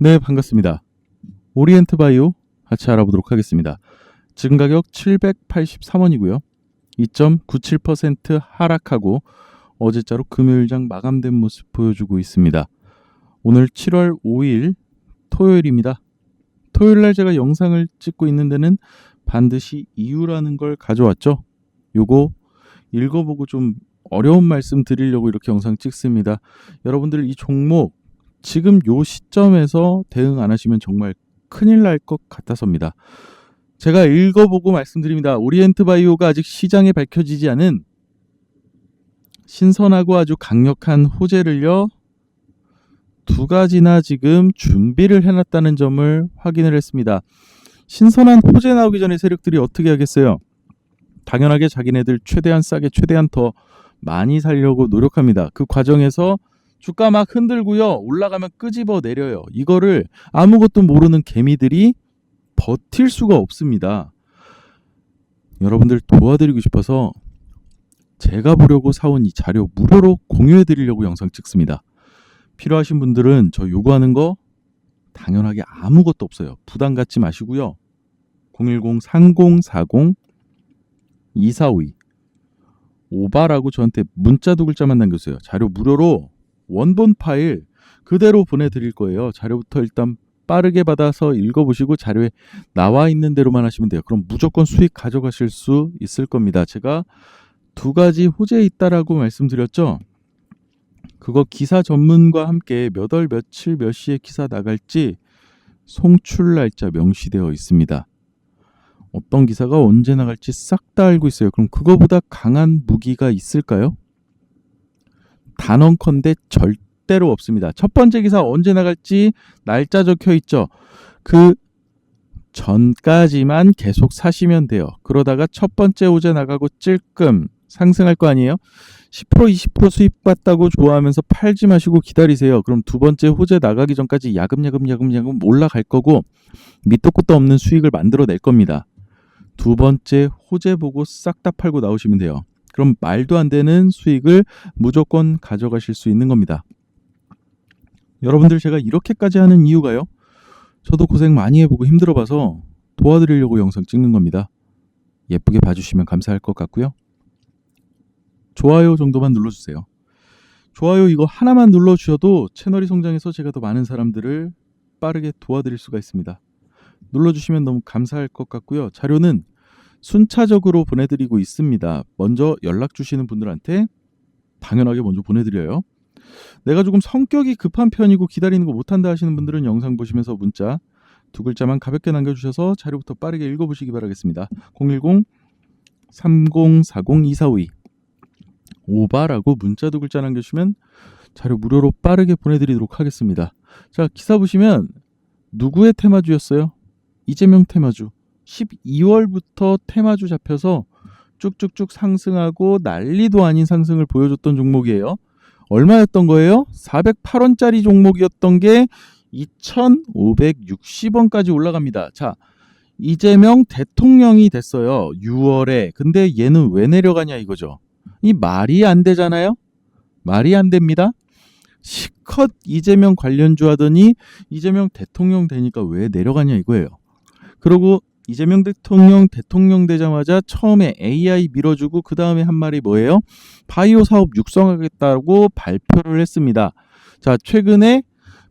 네, 반갑습니다. 오리엔트 바이오 같이 알아보도록 하겠습니다. 지금 가격 783원이고요. 2.97% 하락하고 어제자로 금요일장 마감된 모습 보여주고 있습니다. 오늘 7월 5일 토요일입니다. 토요일 날 제가 영상을 찍고 있는 데는 반드시 이유라는 걸 가져왔죠. 요거 읽어보고 좀 어려운 말씀 드리려고 이렇게 영상 찍습니다. 여러분들 이 종목 지금 요 시점에서 대응 안 하시면 정말 큰일 날 것 같아서입니다. 제가 읽어보고 말씀드립니다. 오리엔트 바이오가 아직 시장에 밝혀지지 않은 신선하고 아주 강력한 호재를요, 두 가지나 지금 준비를 해놨다는 점을 확인을 했습니다. 신선한 호재 나오기 전에 세력들이 어떻게 하겠어요? 당연하게 자기네들 최대한 싸게 최대한 더 많이 살려고 노력합니다. 그 과정에서 주가 막 흔들고요. 올라가면 끄집어 내려요. 이거를 아무것도 모르는 개미들이 버틸 수가 없습니다. 여러분들 도와드리고 싶어서 제가 보려고 사온 이 자료 무료로 공유해 드리려고 영상 찍습니다. 필요하신 분들은 저 요구하는 거 당연하게 아무것도 없어요. 부담 갖지 마시고요. 010-3040-2452 오바라고 저한테 문자 두 글자만 남겨주세요. 자료 무료로 원본 파일 그대로 보내드릴 거예요. 자료부터 일단 빠르게 받아서 읽어보시고 자료에 나와 있는 대로만 하시면 돼요. 그럼 무조건 수익 가져가실 수 있을 겁니다. 제가 두 가지 호재 있다라고 말씀드렸죠. 그거 기사 전문과 함께 몇 월 며칠 몇 시에 기사 나갈지 송출 날짜 명시되어 있습니다. 어떤 기사가 언제 나갈지 싹 다 알고 있어요. 그럼 그거보다 강한 무기가 있을까요? 단언컨대 절대로 없습니다. 첫 번째 기사 언제 나갈지 날짜 적혀 있죠. 그 전까지만 계속 사시면 돼요. 그러다가 첫 번째 호재 나가고 찔끔 상승할 거 아니에요? 10% 20% 수입 받다고 좋아하면서 팔지 마시고 기다리세요. 그럼 두 번째 호재 나가기 전까지 야금야금 야금야금 올라갈 거고 밑도 끝도 없는 수익을 만들어낼 겁니다. 두 번째 호재 보고 싹 다 팔고 나오시면 돼요. 그럼 말도 안 되는 수익을 무조건 가져가실 수 있는 겁니다. 여러분들 제가 이렇게까지 하는 이유가요. 저도 고생 많이 해보고 힘들어 봐서 도와드리려고 영상 찍는 겁니다. 예쁘게 봐주시면 감사할 것 같고요. 좋아요 정도만 눌러주세요. 좋아요 이거 하나만 눌러주셔도 채널이 성장해서 제가 더 많은 사람들을 빠르게 도와드릴 수가 있습니다. 눌러주시면 너무 감사할 것 같고요. 자료는 순차적으로 보내드리고 있습니다. 먼저 연락 주시는 분들한테 당연하게 먼저 보내드려요. 내가 조금 성격이 급한 편이고 기다리는 거 못한다 하시는 분들은 영상 보시면서 문자 두 글자만 가볍게 남겨주셔서 자료부터 빠르게 읽어보시기 바라겠습니다. 010-3040-2452 오바라고 문자 두 글자 남겨주시면 자료 무료로 빠르게 보내드리도록 하겠습니다. 자 기사 보시면 누구의 테마주였어요? 이재명 테마주. 12월부터 테마주 잡혀서 쭉쭉쭉 상승하고 난리도 아닌 상승을 보여줬던 종목이에요. 얼마였던 거예요? 408원짜리 종목이었던 게 2,560원까지 올라갑니다. 자, 이재명 대통령이 됐어요. 6월에. 근데 얘는 왜 내려가냐 이거죠. 이 말이 안 되잖아요? 말이 안 됩니다. 시컷 이재명 관련주 하더니 이재명 대통령 되니까 왜 내려가냐 이거예요. 그리고 이재명 대통령 대통령 되자마자 처음에 AI 밀어주고 그 다음에 한 말이 뭐예요? 바이오 사업 육성하겠다고 발표를 했습니다. 자 최근에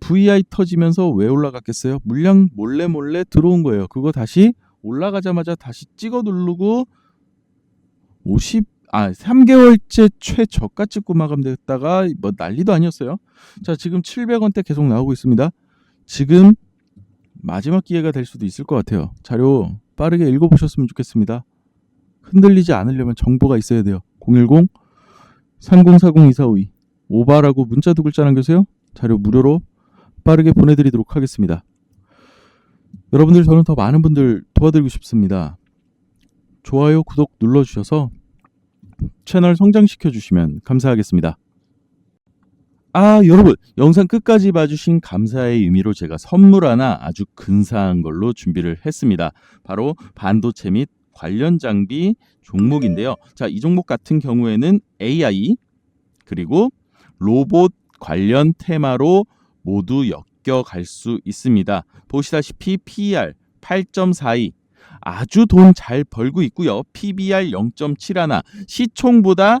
VI 터지면서 왜 올라갔겠어요? 물량 몰래 몰래 들어온 거예요. 그거 다시 올라가자마자 다시 찍어 누르고 50, 아 3개월째 최저가 찍고 마감됐다가 뭐 난리도 아니었어요. 자 지금 700원대 계속 나오고 있습니다. 지금 마지막 기회가 될 수도 있을 것 같아요. 자료 빠르게 읽어보셨으면 좋겠습니다. 흔들리지 않으려면 정보가 있어야 돼요. 010 3040-2452 오바라고 문자 두 글자 남겨주세요. 자료 무료로 빠르게 보내드리도록 하겠습니다. 여러분들 저는 더 많은 분들 도와드리고 싶습니다. 좋아요, 구독 눌러주셔서 채널 성장시켜 주시면 감사하겠습니다. 아, 여러분, 영상 끝까지 봐주신 감사의 의미로 제가 선물 하나 아주 근사한 걸로 준비를 했습니다. 바로 반도체 및 관련 장비 종목인데요. 자, 이 종목 같은 경우에는 AI, 그리고 로봇 관련 테마로 모두 바뀌어 갈수 있습니다. 보시다시피 PER 8.42 아주 돈 잘 벌고 있고요. PBR 0.71 시총보다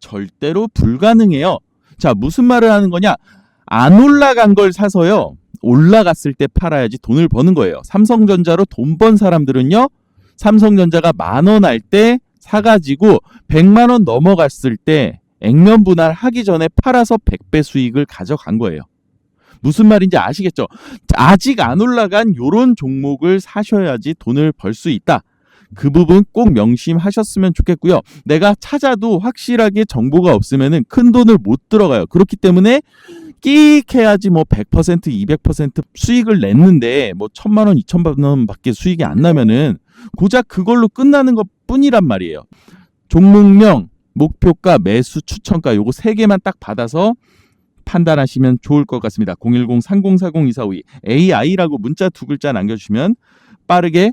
절대로 불가능해요. 자, 무슨 말을 하는 거냐? 안 올라간 걸 사서요. 올라갔을 때 팔아야지 돈을 버는 거예요. 삼성전자로 돈 번 사람들은요. 삼성전자가 만 원 할 때 사가지고 100만 원 넘어갔을 때 액면 분할 하기 전에 팔아서 100배 수익을 가져간 거예요. 무슨 말인지 아시겠죠? 아직 안 올라간 요런 종목을 사셔야지 돈을 벌 수 있다. 그 부분 꼭 명심하셨으면 좋겠고요. 내가 찾아도 확실하게 정보가 없으면은 큰 돈을 못 들어가요. 그렇기 때문에 끼익 해야지 뭐 100%, 200% 수익을 냈는데 뭐 천만 원, 이천만 원밖에 수익이 안 나면은 고작 그걸로 끝나는 것 뿐이란 말이에요. 종목명, 목표가, 매수, 추천가 요거 세 개만 딱 받아서 판단하시면 좋을 것 같습니다. 010-3040-2452 AI라고 문자 두 글자 남겨주시면 빠르게